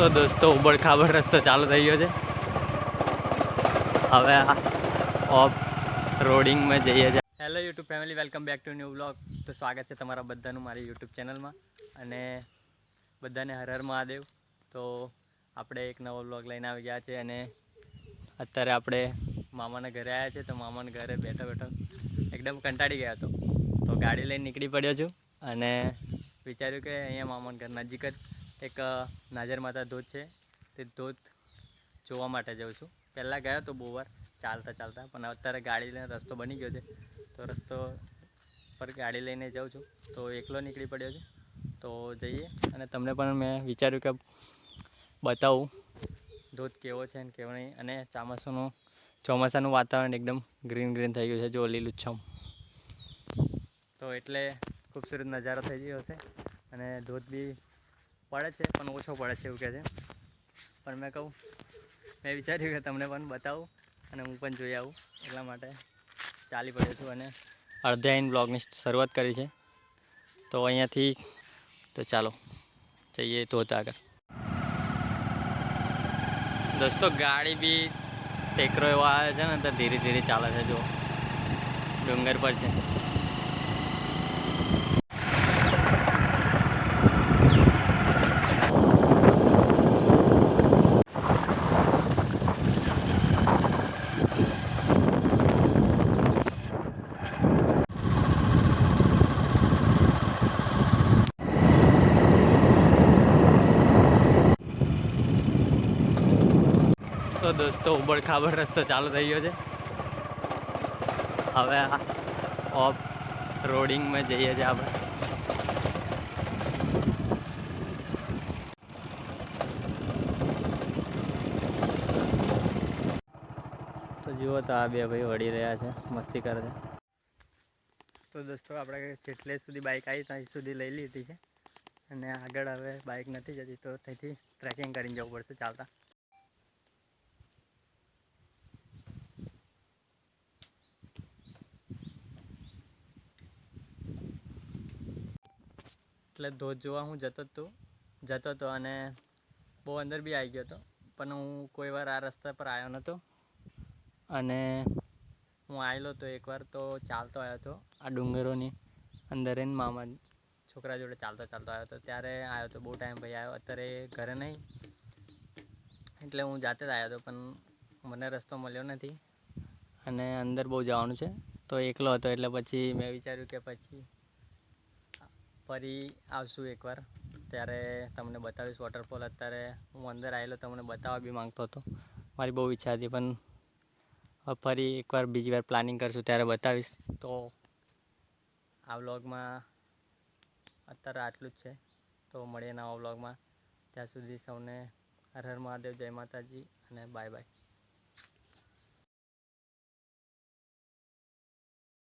તો દોસ્તો ઉબડ ખાબડ રસ્તો ચાલુ થઈ ગયો છે. હવે આ ઓફ રોડિંગમાં જઈએ છીએ. Hello YouTube family welcome back to new blog તો સ્વાગત છે તમારા બધાનું મારી યુટ્યુબ ચેનલમાં અને બધાને હર હર મહાદેવ. તો આપણે એક નવો બ્લોગ લઈને આવી ગયા છે અને અત્યારે આપણે મામાના ઘરે આવ્યા છે. તો મામાના ઘરે બેઠો બેઠો એકદમ કંટાળી ગયા હતો. તો ગાડી લઈને નીકળી પડ્યો છું અને વિચાર્યું કે અહીંયા મામાના ઘર નજીક જ એક નાજર માતા ધોધ છે. તે ધોધ જોવા માટે જાઉં છું. પહેલાં ગયો તો બહુ વાર ચાલતા ચાલતા, પણ અત્યારે ગાડી લઈને રસ્તો બની ગયો છે. તો રસ્તો પર ગાડી લઈને જાઉં છું. તો એકલો નીકળી પડ્યો છું. તો જઈએ. અને તમને પણ મેં વિચાર્યું કે બતાવું, ધોધ કેવો છે અને કેવો નહીં. અને ચોમાસાનું ચોમાસાનું વાતાવરણ એકદમ ગ્રીન ગ્રીન થઈ ગયું છે. જો લીલુંછમ તો એટલે ખૂબસૂરત નજારો થઈ ગયો હશે. અને ધોધ બી પડે છે, પણ ઓછો પડે છે એવું કહે છે. પણ મેં કહું, મેં વિચાર્યું કે તમને પણ બતાવું અને હું પણ જોઈ આવું, એટલા માટે ચાલી પડ્યો છું અને અડધે આઈન બ્લોગની શરૂઆત કરી છે. તો અહીંયાથી, તો ચાલો, જઈએ તો આગળ. દોસ્તો, ગાડી બી ટેકરો એવો આવે છે ને, તો ધીરે ધીરે ચાલે છે જો ડુંગર પર છે. તો દોસ્તો ઉબડ ખાબડ રસ્તો ચાલુ થઈ ગયો છે. હવે આ ઓફ રોડિંગમાં જઈએ છીએ આપણે. તો જુઓ તો આ બે ભાઈ વળી રહ્યા છે, મસ્તી કરે છે. તો દોસ્તો, આપણે જેટલે સુધી બાઇક આવી ત્યાં સુધી લઈ લીધી છે. અને આગળ હવે બાઇક નથી જતી, તો ત્યાંથી ટ્રેકિંગ કરીને જવું પડશે ચાલતા. એટલે ધોધ જોવા હું જતો હતો જતો હતો અને બહુ અંદર બી આવી ગયો હતો પણ હું કોઈ વાર આ રસ્તા પર આવ્યો નહોતો અને હું આવેલો હતો એકવાર તો ચાલતો આવ્યો હતો આ ડુંગરોની અંદર એને મામા છોકરા જોડે ચાલતો ચાલતો આવ્યો હતો ત્યારે આવ્યો હતો બહુ ટાઈમ ભાઈ આવ્યો અત્યારે ઘરે નહીં. એટલે હું જાતે જ આવ્યો હતો પણ મને રસ્તો મળ્યો નથી. અને અંદર બહુ જવાનું છે. તો એકલો હતો એટલે પછી મેં વિચાર્યું કે પછી ફરી આવશું એકવાર. ત્યારે તમને બતાવીશ વોટરફોલ અત્યારે હું અંદર આવેલો તમને બતાવવા બી માગતો હતો. મારી બહુ ઈચ્છા હતી, પણ ફરી એકવાર બીજી વાર પ્લાનિંગ કરશું ત્યારે બતાવીશ. તો આ વ્લોગમાં અત્યારે આટલું જ છે. તો મળીએ નવા વ્લોગમાં ત્યાં સુધી સૌને હર હર મહાદેવ, જય માતાજી અને બાય બાય